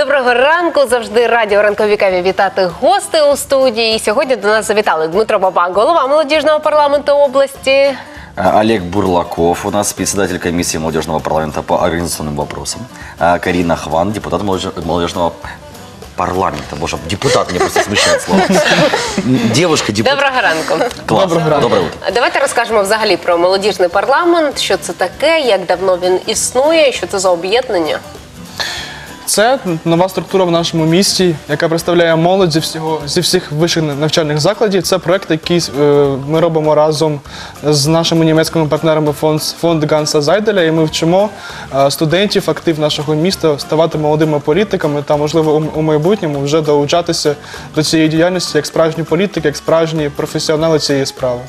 Доброго ранку. Завжди раді у ранковій каві вітати гости у студії. І Сьогодні до нас завітали Дмитро Бабак, голова молодіжного парламенту області. Олег Бурлаков, у нас председатель комиссии молодежного парламента по организационным вопросам. Карина Хван, депутат молодеж- молодежного парламента. Боже, депутат меня просто смущает слово. Девушка депутат. Доброго ранку. Класс. Доброго ранку. Доброе утро. Давайте розкажемо взагалі про молодіжний парламент, що це таке, як давно він існує, що це за об'єднання. Це нова структура в нашому місті, яка представляє молодь зі всього зі всіх вищих навчальних закладів. Це проект, який е, ми робимо разом з нашими німецькими партнерами фонд, фонд Ганса Зайделя. І ми вчимо е, студентів, актив нашого міста ставати молодими політиками та, можливо, у, у майбутньому вже долучатися до цієї діяльності як справжні політики, як справжні професіонали цієї справи.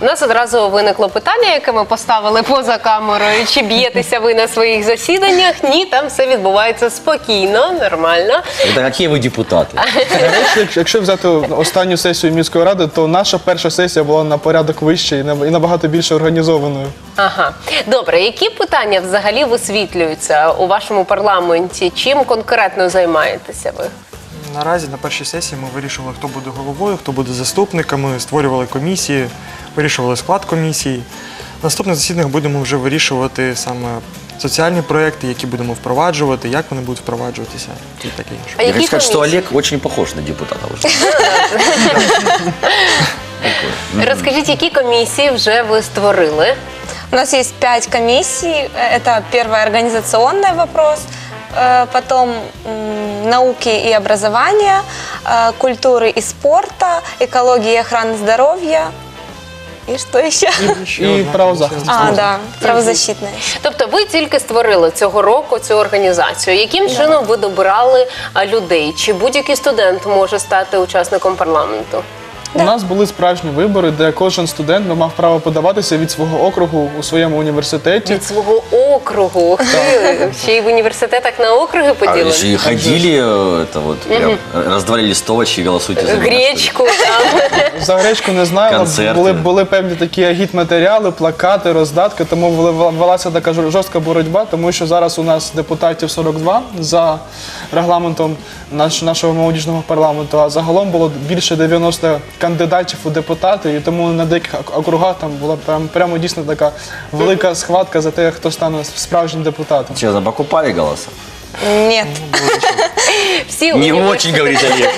У нас одразу виникло питання, яке ми поставили поза камерою. Чи б'єтеся ви на своїх засіданнях? Ні, там все відбувається спокійно, нормально. Это какие вы депутаты? До речі, якщо- якщо взяти останню сесію міської ради, то наша перша сесія була на порядок вище і наб- і набагато більше організованою. Ага, добре. Які питання взагалі висвітлюються у вашому парламенті? Чим конкретно займаєтеся ви? Наразі на першій сесії ми вирішували, хто буде головою, хто буде заступниками, створювали комісії, вирішували склад комісії. Наступних засіданнях будемо вже вирішувати саме соціальні проекти, які будемо впроваджувати, як вони будуть впроваджуватися і таке інше. А Я які хочу сказать, что комісії? Олег очень похож на депутата уже. Розкажіть, які комісії вже ви створили? У нас есть пять комиссий. Это первый организационный вопрос, э, потом м, науки и образования, э, культуры и спорта, экологии и охраны здоровья. И что еще? Ще І одна правозахист. комісія. А, да, правозащитная. Тобто ви тільки створили цього року цю організацію. Яким чином ви добирали а, людей? Чи будь-який студент може стати учасником парламенту? У нас були справжні вибори, де кожен студент мав право подаватися від свого округу у своєму університеті. Від свого округу. Ух ти, Ще й в університетах на округи А вы поділені? же и ходили, э, это вот, прям, раздавали листовочки, голосуйте за меня. что ли? Гречку там. За гречку не знаю, але Концерти. були, були певні такі агітматеріали, плакати, роздатки, тому вели- велася така жор- жорстка боротьба, тому що зараз у нас депутатів 42 за регламентом наш, нашого молодіжного парламенту, а загалом було більше 90 кандидатів у депутати, і тому на деяких ок- округах там була прям, прямо дійсно така велика схватка за те, хто стане справжнім депутатом. Че, там покупали голоса? Нет. Всі Не університети- очень, говорит Олег.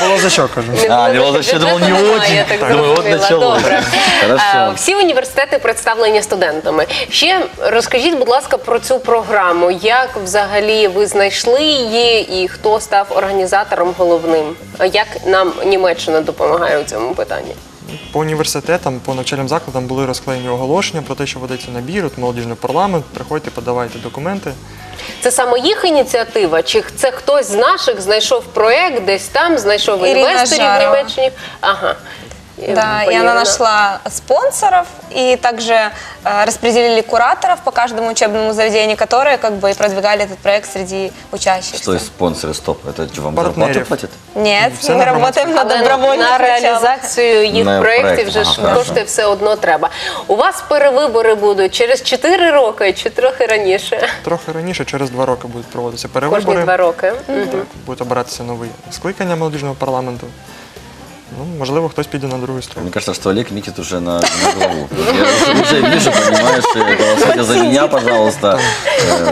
Було за що кажу. А, не было вообще, думал, не очень. я так Думаю, вот зрозуміла. началось. Добре. Е, Хорошо. Всі університети представлені студентами. Ще розкажіть, будь ласка, про цю програму. Як взагалі ви знайшли її і хто став організатором головним? Як нам Німеччина допомагає у цьому питанні? По університетам, по навчальним закладам були розклеєні оголошення про те, що ведеться набір, от молодіжний парламент, приходьте, подавайте документи. Це саме їх ініціатива? Чи це хтось з наших знайшов проект десь там, знайшов Ірина інвесторів в Жарова. Німеччині? Ага. Да, и Пані она Ірина. нашла спонсоров и также э, распределили кураторов по каждому учебному заведению, которые как бы и продвигали этот проект среди учащихся. Что есть спонсоры? Стоп, это что, вам Партнеров. зарплату платят? Нет, Все мы на работаем на Але добровольных на началах. реалізацію їх На проєктів проект, вже ж ага, хорошо. кошти все одно треба. У вас перевибори будуть через 4 роки чи трохи раніше? Трохи раніше, через два роки будуть проводитися Кожні перевибори. два роки. Так, будуть обиратися нові скликання молодіжного парламенту. Ну, можливо, хтось піде на другу сторону. Мне кажется, что Олег метит уже на, на голову. Я уже вижу, понимаешь, э, голосуйте за меня, пожалуйста.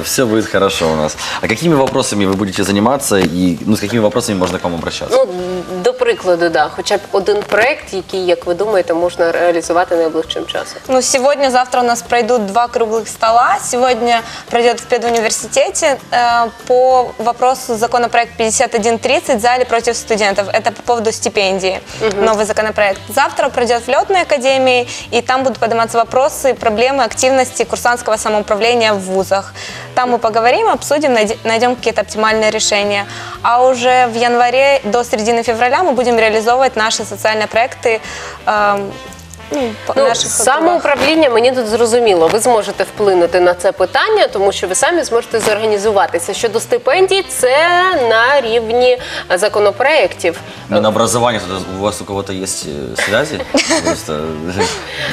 Все будет хорошо у нас. А какими вопросами вы будете заниматься и ну, с какими вопросами можно к вам обращаться? Ну, прикладу, да, хоча б один проєкт, який, як ви думаєте, можна реалізувати найближчим часом. Ну, сегодня, завтра у нас пройдут два круглых стола. Сегодня пройдет в педуниверситете э, по вопросу законопроект 5130 «За или против студентов». Это по поводу стипендии. Новый законопроект. Завтра пройдет в летной академии, и там будут подниматься вопросы, проблемы активности курсантского самоуправления в вузах. Там мы поговорим, обсудим, найди- найдем какие-то оптимальные решения. А уже в январе до середины февраля мы будем реализовывать наши социальные проекты эм, ну, Ну, наших самоуправління мені тут зрозуміло. Ви зможете вплинути на це питання, тому що ви самі зможете зорганізуватися. Щодо стипендій, це на рівні законопроєктів. Минобразование, тут у вас у кого-то есть э, связи? Просто,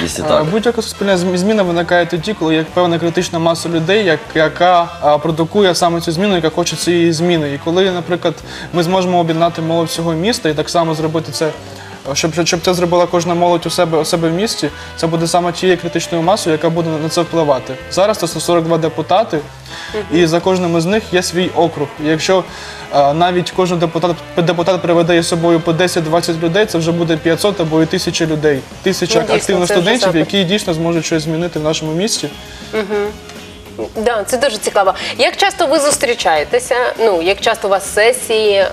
если Е. Будь-яка суспільна зм- зміна виникає тоді, коли є певна критична маса людей, як, яка а, продукує саме цю зміну, яка хоче цієї зміни. І коли, наприклад, ми зможемо об'єднати молодь всього міста і так само зробити це. Щоб, щоб- це зробила кожна молодь у себе у себе в місті, це буде саме тією критичною масою, яка буде на це впливати. Зараз це 142 депутати, і за кожним із них є свій округ. І якщо е, навіть кожен депутат, депутат приведе із собою по 10-20 людей, це вже буде 500 або і 1000 людей. Тисяча Ну, активних студентів, які дійсно зможуть щось змінити в нашому місті. Да, це дуже цікаво. Як часто ви зустрічаєтеся? Ну як часто у вас сесії? Е,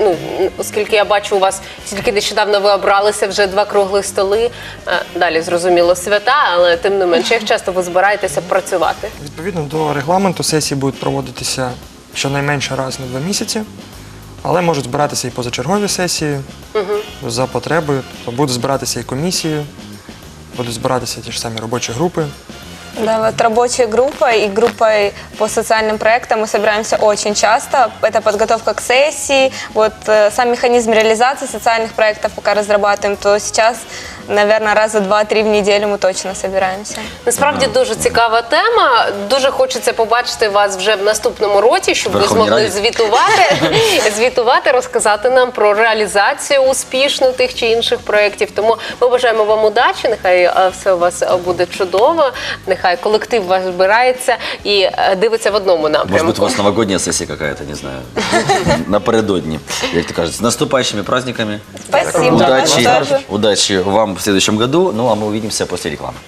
Ну оскільки я бачу, у вас тільки нещодавно ви обралися вже два круглих столи. Е, Далі зрозуміло свята, але тим не менше, як часто ви збираєтеся працювати? Відповідно до регламенту сесії будуть проводитися щонайменше раз на два місяці, але можуть збиратися і позачергові сесії за потребою. Тобто будуть збиратися і комісії, будуть збиратися ті ж самі робочі групи. Да, вот рабочая группа и группой по социальным проектам мы собираемся очень часто. Это подготовка к сессии, вот э, сам механизм реализации социальных проектов пока разрабатываем, то сейчас, наверное, раза два-три в неделю мы точно собираемся. Насправді дуже цікава тема. Дуже хочеться побачити вас вже в наступному році, щоб ви Верховній змогли Раді. звітувати, звітувати, розказати нам про реалізацію успішну тих чи інших проєктів. Тому ми бажаємо вам удачі. Нехай е, все у вас е, буде чудово. Нехай колектив ваш збирається і е, дивиться в одному Может быть, у вас новогодняя сессия какая-то, не знаю, напередодні. Як ти кажеш, з наступающими праздниками. Спасибо. Тоже. удачи вам в следующем году. Ну, а мы увидимся после рекламы.